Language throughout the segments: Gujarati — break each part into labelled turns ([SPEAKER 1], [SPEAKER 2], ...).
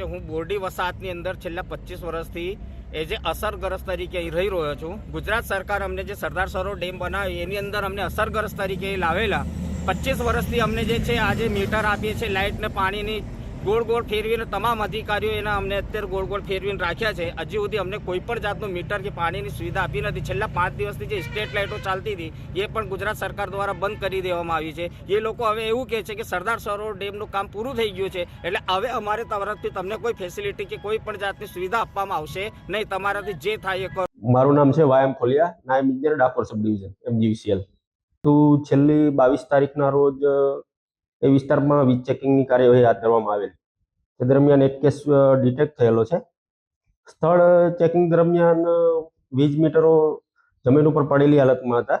[SPEAKER 1] છે હું બોરડી વસાહતની અંદર છેલ્લા પચીસ વર્ષથી એઝ એ અસરગ્રસ્ત તરીકે અહીં રહી રહ્યો છું. ગુજરાત સરકાર અમને જે સરદાર સરોવર ડેમ બનાવ્યો, એની અંદર અમને અસરગ્રસ્ત તરીકે લાવેલા. પચીસ વર્ષથી અમને જે છે આજે મીટર આપીએ છીએ લાઇટ ને પાણીની ગોળ ગોળ ફેરવીને તમામ અધિકારીઓ એના અમને અત્યારે ગોળ ગોળ ફેરવીને રાખ્યા છે. હજી સુધી અમને કોઈ પણ જાતનું મીટર કે પાણીની સુવિધા આપી નથી. છેલ્લા પાંચ દિવસથી જે સ્ટ્રીટ લાઇટો ચાલતી હતી, એ પણ ગુજરાત સરકાર દ્વારા બંધ કરી દેવામાં આવી છે. એ લોકો હવે એવું કહે છે કે સરદાર સરોવર ડેમનું કામ પૂરું થઈ ગયું છે, એટલે હવે અમારે તરફથી તમને કોઈ ફેસિલિટી કે કોઈ પણ જાતની સુવિધા આપવામાં આવશે નહીં. તમારાથી જે થાય એ કરો.
[SPEAKER 2] મારું નામ છે વાયમ ખોલિયા. નાયબ engineer Dakor sub division MGVCL તો છેલ્લી બાવીસ તારીખના રોજ એ વિસ્તારમાં વીજ ચેકિંગની કાર્યવાહી હાથ ધરવામાં આવેલ તે દરમિયાન એક કેસ ડિટેક્ટ થયેલો છે. સ્થળ ચેકિંગ દરમિયાન વીજ મીટરો જમીન ઉપર પડેલી હાલતમાં હતા.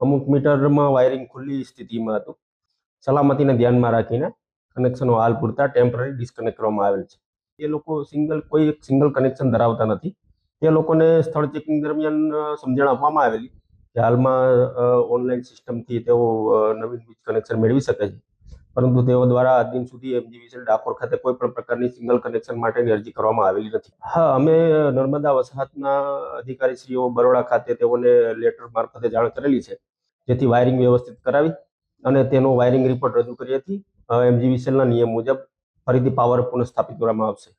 [SPEAKER 2] અમુક મીટરમાં વાયરિંગ ખુલ્લી સ્થિતિમાં હતું. સલામતીને ધ્યાનમાં રાખીને કનેક્શનો હાલ પૂરતા ટેમ્પરરી ડિસ્કનેક્ટ કરવામાં આવેલ છે. એ લોકો સિંગલ કોઈ એક સિંગલ કનેક્શન ધરાવતા નથી. તે લોકોને સ્થળ ચેકિંગ દરમિયાન સમજણ આપવામાં આવેલી કે હાલમાં ઓનલાઈન સિસ્ટમથી તેઓ નવીન વીજ કનેક્શન મેળવી શકે છે. પરંતુ તેઓ દ્વારા આજ દિન સુધી એમજીવીસીએલ ડાકોર ખાતે કોઈ પણ પ્રકારની સિંગલ કનેક્શન માટેની અરજી કરવામાં આવેલી નથી. હા, અમે નર્મદા વસાહતના અધિકારીશ્રીઓ બરોડા ખાતે તેઓને લેટર મારફતે જાણ કરેલી છે, જેથી વાયરિંગ વ્યવસ્થિત કરાવી અને તેનો વાયરિંગ રિપોર્ટ રજૂ કરી હતી. એમજીવીસીએલના નિયમ મુજબ ફરીથી પાવર પુનઃસ્થાપિત કરવામાં આવશે.